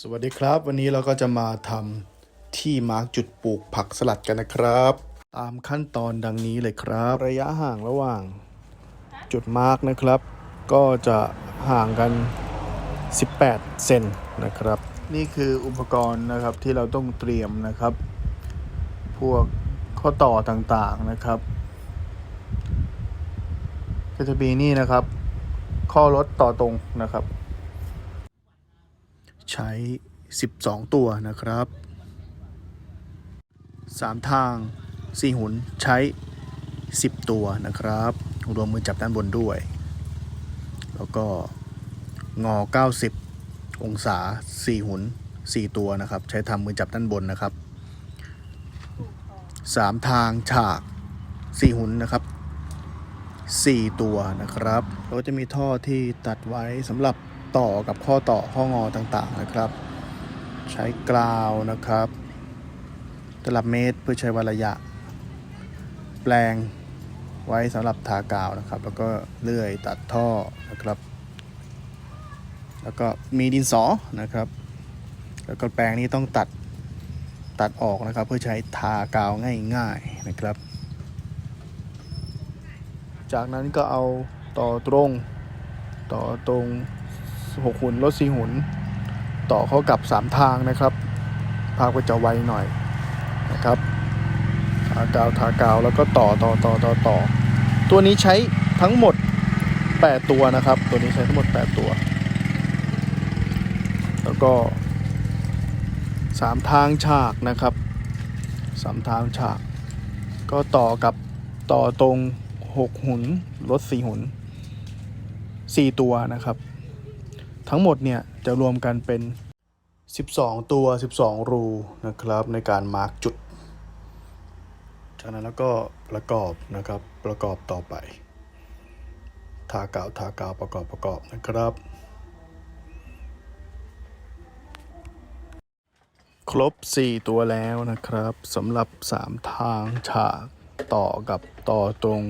สวัสดีครับ วันนี้เราก็จะมาทำที่มาร์กจุดปลูกผักสลัดกันนะครับ ตามขั้นตอนดังนี้เลยครับ ระยะห่างระหว่างจุดมาร์กนะครับ ก็จะห่างกัน 18 เซนนะครับ นี่คืออุปกรณ์นะครับที่เราต้องเตรียมนะครับ พวกข้อต่อต่างๆนะครับ ก็จะมีนี่นะครับ ข้อรถต่อตรงนะครับ ใช้ 12 ตัวนะครับ 3 ทาง 4 หุนใช้ 10 ตัวนะครับรวมมือจับด้านบนด้วย แล้วก็งอ 90 องศา 4 หุน 4 ตัวนะครับ ใช้ทำมือจับด้านบนนะครับ 3 ทางฉาก 4 หุนนะครับ4 ตัวนะครับแล้วจะมีท่อที่ตัดไว้สำหรับ ต่อกับข้อต่อข้องอต่างๆนะครับ ใช้กราวนะครับ ตลับเมตรเพื่อใช้วัดระยะ แปลงไว้สำหรับทากาวนะครับ แล้วก็เลื่อยตัดท่อนะครับ แล้วก็มีดินสอนะครับ แล้วก็แปลงนี้ต้องตัดตัดออกนะครับ เพื่อใช้ทากาวง่ายๆนะครับ จากนั้นก็เอาต่อตรงต่อตรง 6หุ่นรถ4หุ่นต่อเข้ากับ 3 ทางนะครับ ภาพก็จะไวหน่อยนะครับทากาวทากาวแล้วก็ต่อต่อต่อต่อต่อตัวนี้ใช้ทั้งหมด 8 ตัวนะครับ ตัวนี้ใช้ทั้งหมด 8 ตัว แล้วก็ 3 ทางฉากนะครับ 3 ทางฉาก ก็ต่อกับต่อตรง 6 หุนรถ4หุน4 ตัวนะครับ ทั้งหมดเนี่ยจะรวมกันเป็น 12 ตัว 12 รูนะครับในการมาร์กจุด จากนั้นแล้วก็ประกอบนะครับประกอบต่อไป ทากาวทากาวประกอบประกอบนะครับ ครบ 4 ตัวแล้วนะครับสำหรับ 3 ทางฉากต่อกับต่อตรง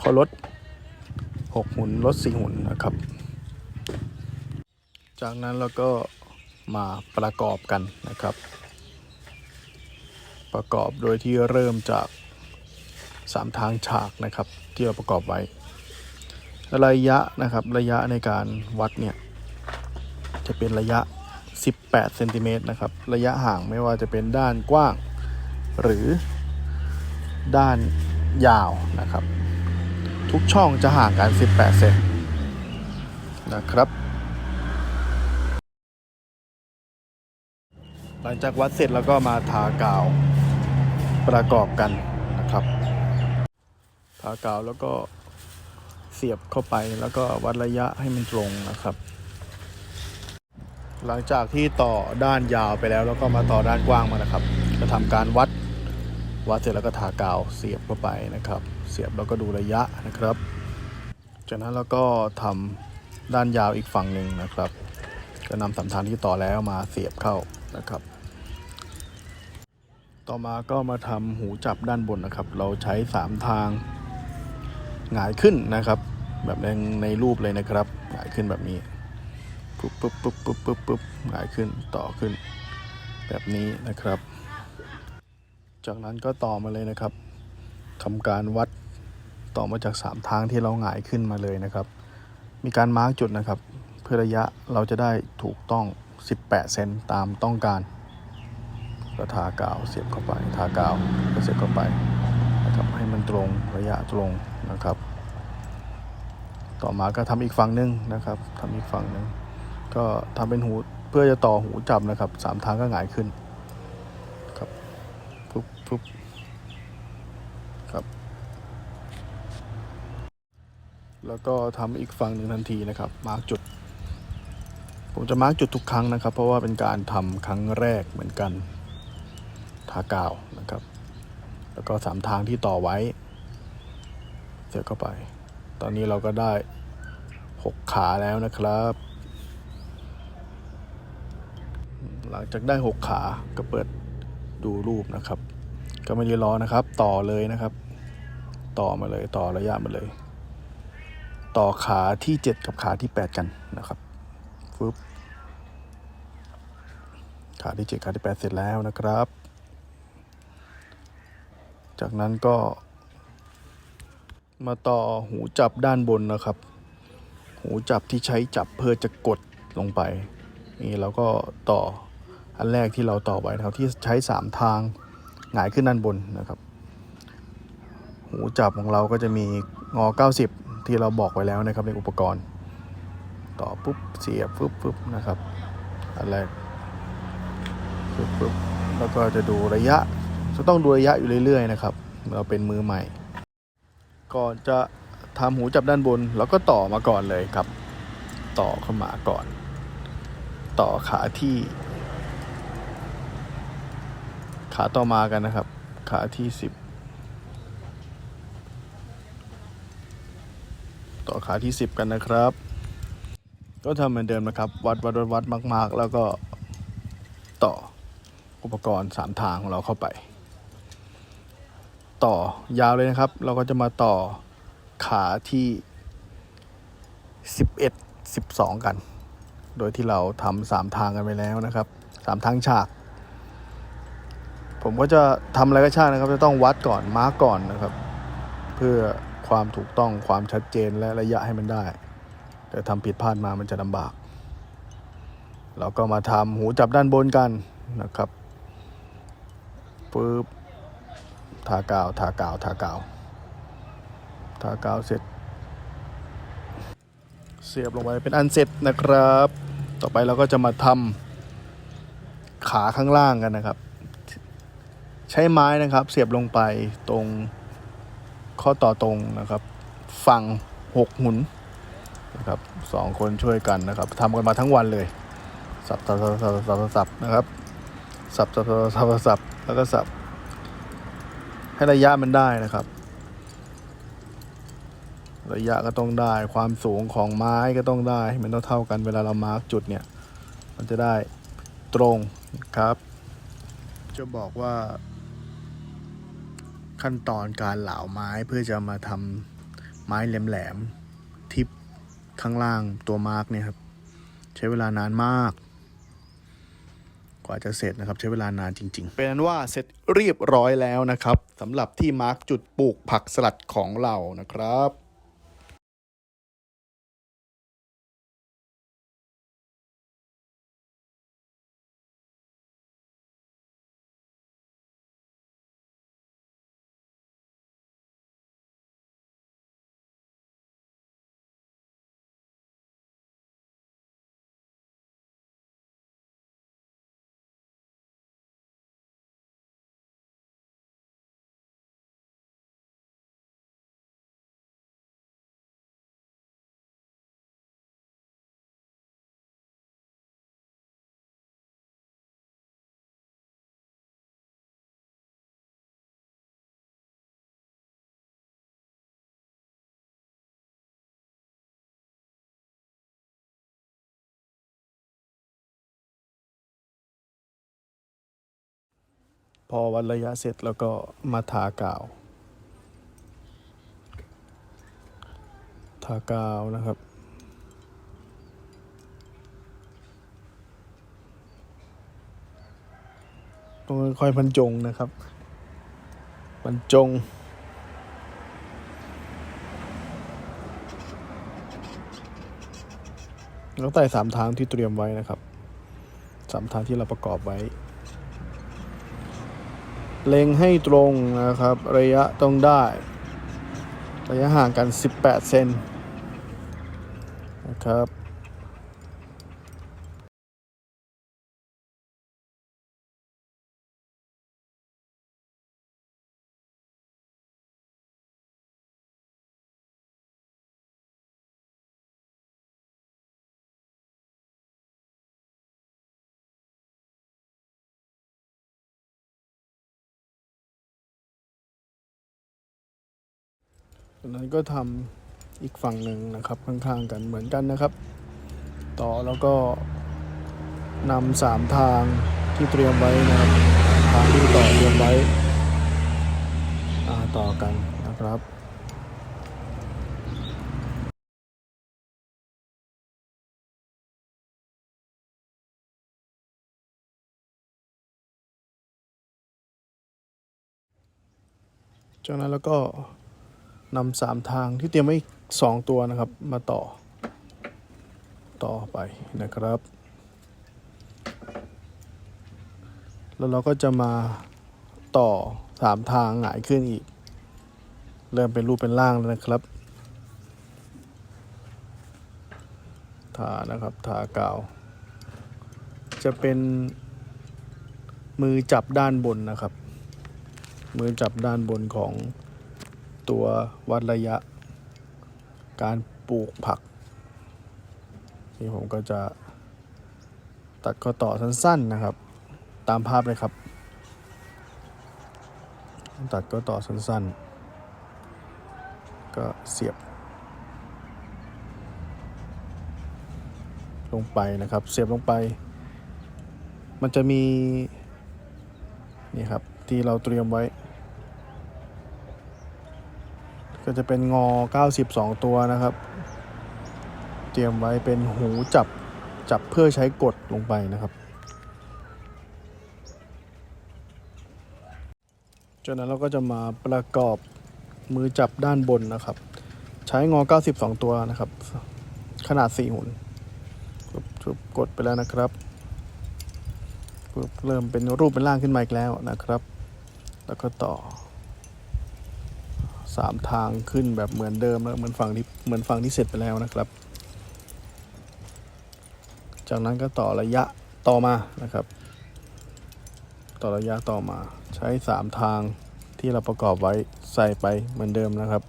ข้อรถ6หุ่นรถ4หุ่นนะครับ จากนั้นเราก็มาประกอบกันนะครับ ประกอบโดยที่เริ่มจาก3ทางฉากนะครับ ที่เราประกอบไว้ ระยะนะครับระยะในการวัดเนี่ยจะเป็นระยะ 18เซนติเมตรนะครับ ระยะห่างไม่ว่าจะเป็นด้านกว้าง หรือด้านยาวนะครับ ทุกช่องจะห่างกัน 18 เซนนะครับ หลังจากวัดเสร็จแล้วก็มาทากาวประกอบกันนะครับ ทากาวแล้วก็เสียบเข้าไปแล้วก็วัดระยะให้มันตรงนะครับ หลังจากที่ต่อด้านยาวไปแล้ว แล้วก็มาต่อด้านกว้างมานะครับจะทำการวัดวัดเสร็จแล้วก็ทากาวเสียบเข้าไปนะครับ เสียบแล้วก็ดูระยะนะครับ จากนั้นเราก็ทำด้านยาวอีกฝั่งหนึ่งนะครับก็นำสัมทานที่ต่อแล้วมาเสียบเข้า นะครับ ต่อมาก็มาทำหูจับด้านบนนะครับ เราใช้3ทางหงายขึ้นนะครับ แบบในในรูปเลยนะครับหงายขึ้นแบบนี้ปุ๊บปุ๊บปุ๊บปุ๊บปุ๊บปุ๊บหงายขึ้นต่อขึ้น แบบนี้นะครับ จากนั้นก็ต่อมาเลยนะครับทำการวัดต่อมาจาก 3 ทางที่เราหงายขึ้นมาเลยนะครับ มีการมาร์กจุดนะครับ เพื่อระยะเราจะได้ถูกต้อง 18 เซนตามต้องการก็ทากาวเสียบเข้าไปทากาวก็เสียบเข้าไปนะครับให้มันตรงระยะตรงนะครับ ต่อมาก็ทำอีกฝั่งหนึงนะครับทำอีกฝั่งหนึ่งก็ทำเป็นหูเพื่อจะต่อหูจับนะครับสามทางก็หงายขึ้นครับปุ๊บปุ๊บครับ แล้วก็ทำอีกฝั่งหนึ่งทันทีนะครับมาร์กจุด ผมจะมาร์กจุดทุกครั้งนะครับ เพราะว่าเป็นการทำครั้งแรกเหมือนกันทากาวนะครับ แล้วก็สามทางที่ต่อไว้ เสียเข้าไป ตอนนี้เราก็ได้หกขาแล้วนะครับ หลังจากได้หกขาก็เปิดดูรูปนะครับ ก็ไม่ได้รอนะครับ ต่อเลยนะครับ ต่อมาเลยต่อระยะมาเลย ต่อขาที่ 7 กับขาที่ 8 กันนะครับฟึบ ขาที่เจ็ดขาที่แปดเสร็จแล้วนะครับ จากนั้นก็ มาต่อหูจับด้านบนนะครับ หูจับที่ใช้จับเพื่อจะกดลงไป นี่เราก็ต่ออันแรกที่เราต่อไว้นะครับ ที่ใช้สามทางหงายขึ้นด้านบนนะครับ หูจับของเราก็จะมีงอ 90 ที่เราบอกไว้แล้วนะครับในอุปกรณ์ ต่อปุ๊บเสียบปุ๊บปุ๊บนะครับ อันแรก ปุ๊บปุ๊บแล้วก็จะดูระยะ จะต้องดูระยะอยู่เรื่อยๆนะครับ เราเป็นมือใหม่ ก่อนจะทำหูจับด้านบนเราก็ต่อมาก่อนเลยครับ ต่อเข้ามาก่อน ต่อขาที่ ขาต่อมากันนะครับ ขาที่สิบต่อขาที่สิบกันนะครับ ก็ทำเหมือนเดิมนะครับ วัดวัดวัดวัดมาก ๆ แล้วก็ต่อ อุปกรณ์สามทางของเราเข้าไป ต่อยาวเลยนะครับ เราก็จะมาต่อขาที่ 11 12 กัน โดยที่เราทำสามทางกันไปแล้วนะครับสามทางฉาก ผมก็จะทำอะไรก็ช่างนะครับ จะต้องวัดก่อนมาร์กก่อนนะครับ เพื่อความถูกต้องความชัดเจนและระยะให้มันได้ แต่ทำผิดพลาดมามันจะลำบาก เราก็มาทำหูจับด้านบนกันนะครับ ปึ๊บทากาวทากาวทากาวทากาวเสร็จ เสียบลงไปเป็นอันเสร็จนะครับ ต่อไปเราก็จะมาทำขาข้างล่างกันนะครับ ใช้ไม้นะครับ เสียบลงไปตรงข้อต่อตรงนะครับ ฝั่งหกหมุนนะครับสองคนช่วยกันนะครับทำกันมาทั้งวันเลย สับสับสับสับสับนะครับ สับสับสับสับสับ แล้วก็สับ ให้ระยะมันได้นะครับ ระยะก็ต้องได้ ความสูงของไม้ก็ต้องได้ มันต้องเท่ากันเวลาเรามาร์กจุดเนี่ย มันจะได้ตรงครับ จะบอกว่า ขั้นตอนการเหลาไม้เพื่อจะมาทำไม้แหลมๆทิปข้างล่างตัวมาร์กเนี่ยครับ ใช้เวลานานมาก กว่าจะเสร็จนะครับ ใช้เวลานานจริง ๆ เป็นนั้นว่าเสร็จเรียบร้อยแล้วนะครับสำหรับที่มาร์กจุดปลูกผักสลัดของเรานะครับ พอวัดระยะเสร็จแล้วก็มาทากาว ทากาวนะครับ ต้องค่อยๆบรรจงนะครับบรรจงแล้วแต่สามทางที่เตรียมไว้นะครับสามทางที่เราประกอบไว้ เล็งให้ตรงนะครับ ระยะต้องได้ ระยะห่างกัน 18 เซนนะครับ จากนั้นก็ทำอีกฝั่งหนึ่งนะครับข้างๆกันเหมือนกันนะครับ ต่อแล้วก็นำสามทางที่เตรียมไว้นะครับทางที่ต่อเตรียมไว้ต่อกันนะครับจากนั้นแล้วก็ นำสามทางที่เตรียมไว้อีกสองตัวนะครับมาต่อ ต่อไปนะครับ แล้วเราก็จะมาต่อสามทางหงายขึ้นอีก เริ่มเป็นรูปเป็นร่างแล้วนะครับทานะครับทากาว จะเป็นมือจับด้านบนนะครับ มือจับด้านบนของ ตัววัดระยะ การปลูกผัก นี่ผมก็จะตัดข้อต่อสั้นๆนะครับ ตามภาพเลยครับ ตัดก็ต่อสั้นๆ ก็เสียบ ลงไปนะครับ เสียบลงไป มันจะมี นี่ครับ ที่เราเตรียมไว้ ก็จะเป็นงอ 92 ตัวนะครับ เตรียมไว้เป็นหูจับจับเพื่อใช้กดลงไปนะครับจากนั้นเราก็จะมาประกอบมือจับด้านบนนะครับ ใช้งอ 92 ตัวนะครับ ขนาด 4 หุ่นปุ๊บปุ๊บกดไปแล้วนะครับปุ๊บเริ่มเป็นรูปเป็นร่างขึ้นมาอีกแล้วนะครับ แล้วก็ต่อ สามทางขึ้นแบบเหมือนเดิมแล้วเหมือนฝั่งที่เหมือนฝั่งที่เสร็จไปแล้วนะครับ จากนั้นก็ต่อระยะต่อมานะครับ ต่อระยะต่อมาใช้สามทางที่เราประกอบไว้ใส่ไปเหมือนเดิมนะครับ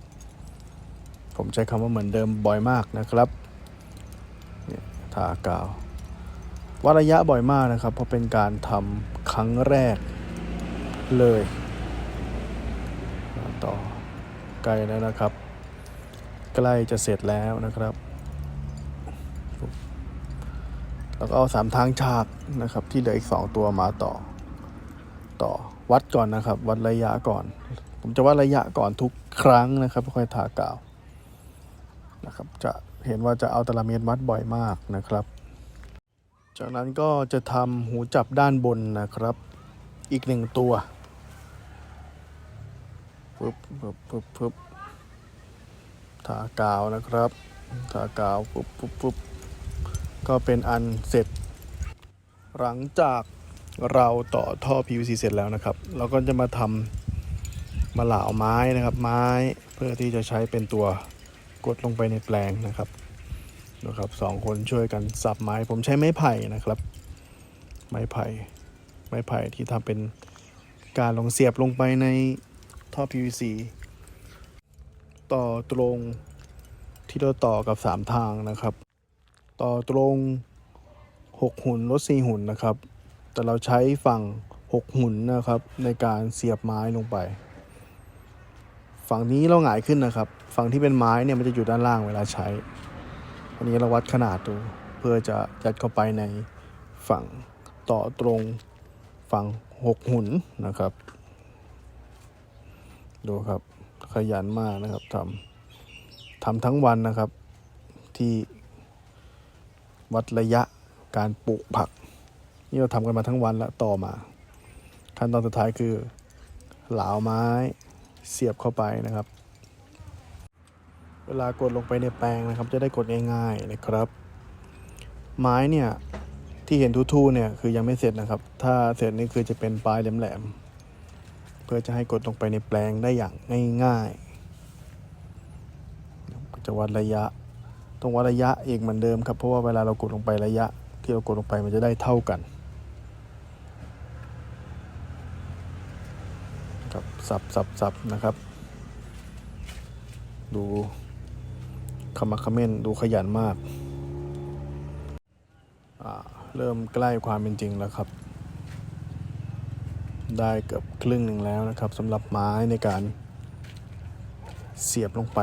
ผมใช้คำว่าเหมือนเดิมบ่อยมากนะครับเนี่ยทากาววัดระยะบ่อยมากนะครับ เพราะเป็นการทำครั้งแรกเลยต่อ ใกล้แล้วนะครับ ใกล้จะเสร็จแล้วนะครับ แล้วก็เอาสามทางฉากนะครับ ที่เหลืออีกสองตัวมาต่อ ต่อวัดก่อนนะครับ วัดระยะก่อน ผมจะวัดระยะก่อนทุกครั้งนะครับค่อยทากาวนะครับ จะเห็นว่าจะเอาตารางเมตรวัดบ่อยมากนะครับ จากนั้นก็จะทำหูจับด้านบนนะครับ อีกหนึ่งตัว ปึ๊บปึ๊บปึ๊บปึ๊บทากาวนะครับทากาวปึ๊บปึ๊บปึ๊บก็เป็นอันเสร็จ หลังจากเราต่อท่อ PVC เสร็จแล้วนะครับ เราก็จะมาทำมาเหลาไม้นะครับ ไม้เพื่อที่จะใช้เป็นตัวกดลงไปในแปลงนะครับนะครับสองคนช่วยกันสับไม้ผมใช้ไม้ไผ่นะครับ ไม้ไผ่ไม้ไผ่ที่ทำเป็นการลงเสียบลงไปใน ท่อ PVC ต่อตรงที่เราต่อกับ 3 ทางนะครับ ต่อตรง 6 หุ่นลด4หุ่นนะครับ แต่เราใช้ฝั่ง 6 หุ่นนะครับ ในการเสียบไม้ลงไป ฝั่งนี้เราหงายขึ้นนะครับ ฝั่งที่เป็นไม้เนี่ยมันจะอยู่ด้านล่างเวลาใช้อันนี้เราวัดขนาดดูเพื่อจะยัดเข้าไปในฝั่งต่อตรงฝั่ง 6 หุ่นนะครับ ดูครับขยันมากนะครับทำทำทั้งวันนะครับที่วัดระยะการปลูกผัก นี่เราทำกันมาทั้งวันแล้วต่อมา ขั้นตอนสุดท้ายคือเหลาไม้เสียบเข้าไปนะครับ เวลากดลงไปในแปลงนะครับ จะได้กดง่ายๆนะครับ ไม้เนี่ยที่เห็นทู่ๆเนี่ยคือยังไม่เสร็จนะครับ ถ้าเสร็จนี่คือจะเป็นปลายแหลมๆ พื่อจะให้กดลงไปในแปลงได้อย่างง่ายๆจะวัดระยะตรงวัดระยะอีกเหมือนเดิมครับเพราะว่าเวลาเรากดลงไประยะ ที่เรากดลงไปมันจะได้เท่ากันครับสับสับสับนะครับ ดูขมักเขม้นดูขยันมาก เริ่มใกล้ความเป็นจริงแล้วครับ ได้เกือบครึ่งหนึ่งแล้วนะครับสำหรับไม้ในการเสียบลงไป